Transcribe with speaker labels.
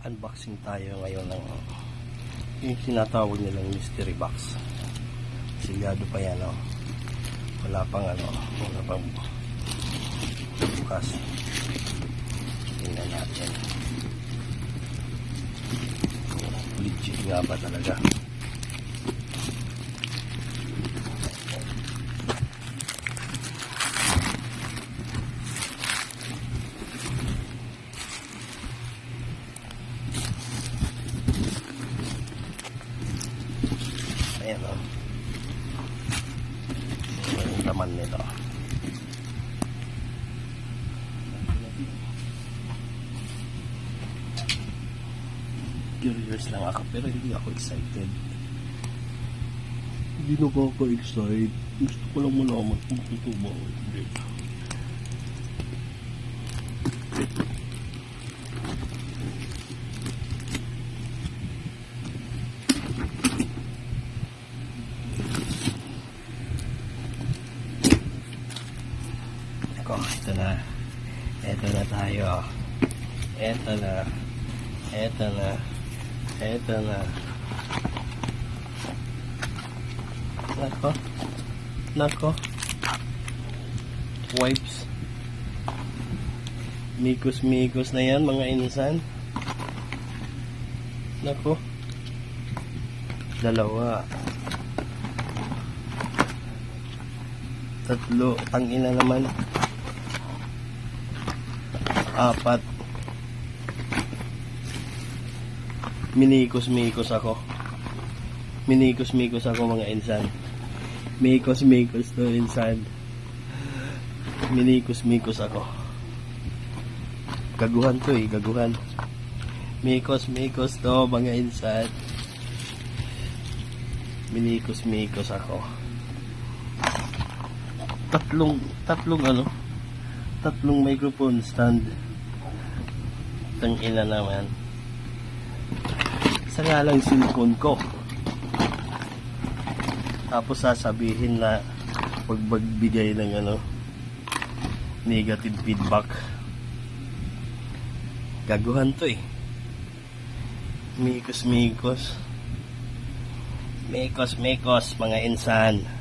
Speaker 1: unboxing tayo ngayon ng yung tinatawag nilang mystery box. Silyado pa yan oh. wala pang ano wala pang bukas. Tingnan natin. Legit nga ba talaga ayan oh. Ito yung laman nito. Curious lang ako pero hindi ako excited. Hindi na ba ako excited. Gusto ko lang malaman kung totoo ba o ako ito na. Ito na tayo. Ito na. Ito na. Ito na. Nako nako wipes. Mikos na yan mga insan. Nako dalawa. Tatlo. Ang ina naman apat. Minikos-mikos ako. Minikos-mikos ako mga insan. Mikos-mikos to insan. Minikos-mikos ako. Gaguhan to eh gaguhan. Mikos-mikos to mga insan. Minikos-mikos ako. Tatlong tatlong ano? Tatlong microphone stand tang ina naman. Isa nga lang cellphone ko. Tapos sasabihin na pag magbigay ng ano negative feedback. Gaguhan to eh. Mikos mikos. Mikos mikos mga insan